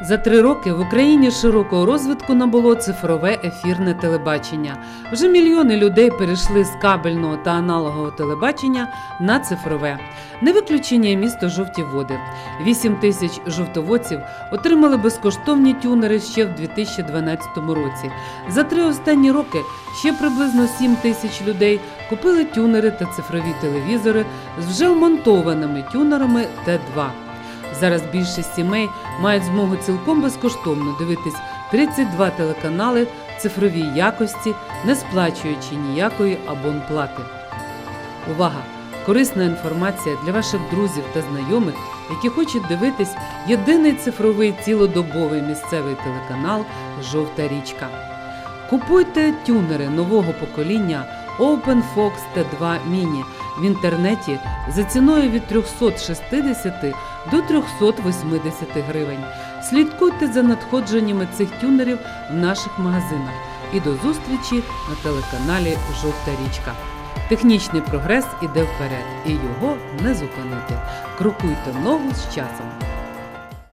За три роки в Україні широкого розвитку набуло цифрове ефірне телебачення. Вже мільйони людей перейшли з кабельного та аналогового телебачення на цифрове. Не виключення місто Жовті Води. 8 тисяч жовтоводців отримали безкоштовні тюнери ще в 2012 році. За три останні роки ще приблизно 7 тисяч людей купили тюнери та цифрові телевізори з вже вмонтованими тюнерами Т2. Зараз більшість сімей мають змогу цілком безкоштовно дивитись 32 телеканали в цифровій якості, не сплачуючи ніякої абонплати. Увага! Корисна інформація для ваших друзів та знайомих, які хочуть дивитись єдиний цифровий цілодобовий місцевий телеканал Жовта річка. Купуйте тюнери нового покоління OpenFox T2 Mini в інтернеті за ціною від 360 до 380 гривень. Слідкуйте за надходженнями цих тюнерів в наших магазинах і до зустрічі на телеканалі Жовта річка. Технічний прогрес іде вперед, і його не зупинити. Крокуйте ногу з часом.